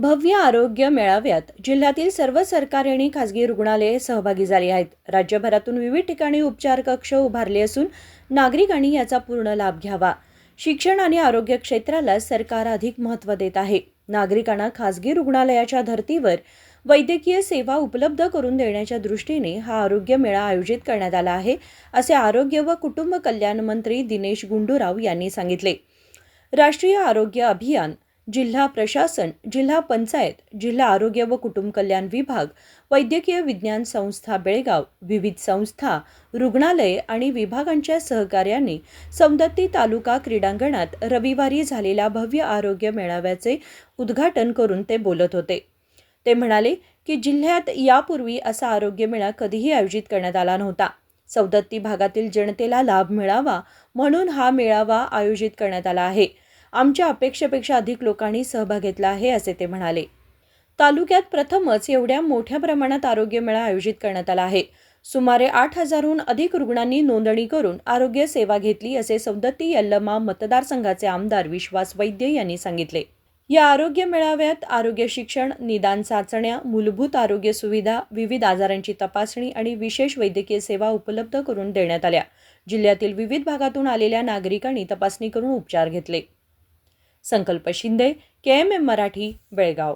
भव्य आरोग्य मेळाव्यात जिल्ह्यातील सर्व सरकारी आणि खासगी रुग्णालये सहभागी झाली आहेत. राज्यभरातून विविध ठिकाणी उपचार कक्ष उभारले असून नागरिकांनी याचा पूर्ण लाभ घ्यावा. शिक्षण आणि आरोग्य क्षेत्राला सरकार अधिक महत्त्व देत आहे. नागरिकांना खासगी रुग्णालयाच्या धर्तीवर वैद्यकीय सेवा उपलब्ध करून देण्याच्या दृष्टीने हा आरोग्य मेळा आयोजित करण्यात आला आहे असे आरोग्य व कुटुंब कल्याण मंत्री दिनेश गुंडूराव यांनी सांगितले. राष्ट्रीय आरोग्य अभियान जिल्हा प्रशासन जिल्हा पंचायत जिल्हा आरोग्य व कुटुंब कल्याण विभाग वैद्यकीय विज्ञान संस्था बेळगाव विविध संस्था रुग्णालये आणि विभागांच्या सहकार्याने समदत्ती तालुका क्रीडांगणात रविवारी झालेल्या भव्य आरोग्य मेळाव्याचे उद्घाटन करून ते बोलत होते. ते म्हणाले की जिल्ह्यात यापूर्वी असा आरोग्य मेळा कधीही आयोजित करण्यात आला नव्हता. सौदत्ती भागातील जनतेला लाभ मिळावा म्हणून हा मेळावा आयोजित करण्यात आला आहे. आमच्या अपेक्षेपेक्षा अधिक लोकांनी सहभाग घेतला आहे असे ते म्हणाले. तालुक्यात प्रथमच एवढ्या मोठ्या प्रमाणात आरोग्य मेळा आयोजित करण्यात आला आहे. सुमारे आठ हजारहून अधिक रुग्णांनी नोंदणी करून आरोग्य सेवा घेतली असे सौदत्ती यल्लमा मतदारसंघाचे आमदार विश्वास वैद्य यांनी सांगितले. या आरोग्य मेळाव्यात आरोग्य शिक्षण निदान चाचण्या मूलभूत आरोग्य सुविधा विविध आजारांची तपासणी आणि विशेष वैद्यकीय सेवा उपलब्ध करून देण्यात आल्या. जिल्ह्यातील विविध भागातून आलेल्या नागरिकांनी तपासणी करून उपचार घेतले. Sankalp Shinde K M M Marathi Belgaum.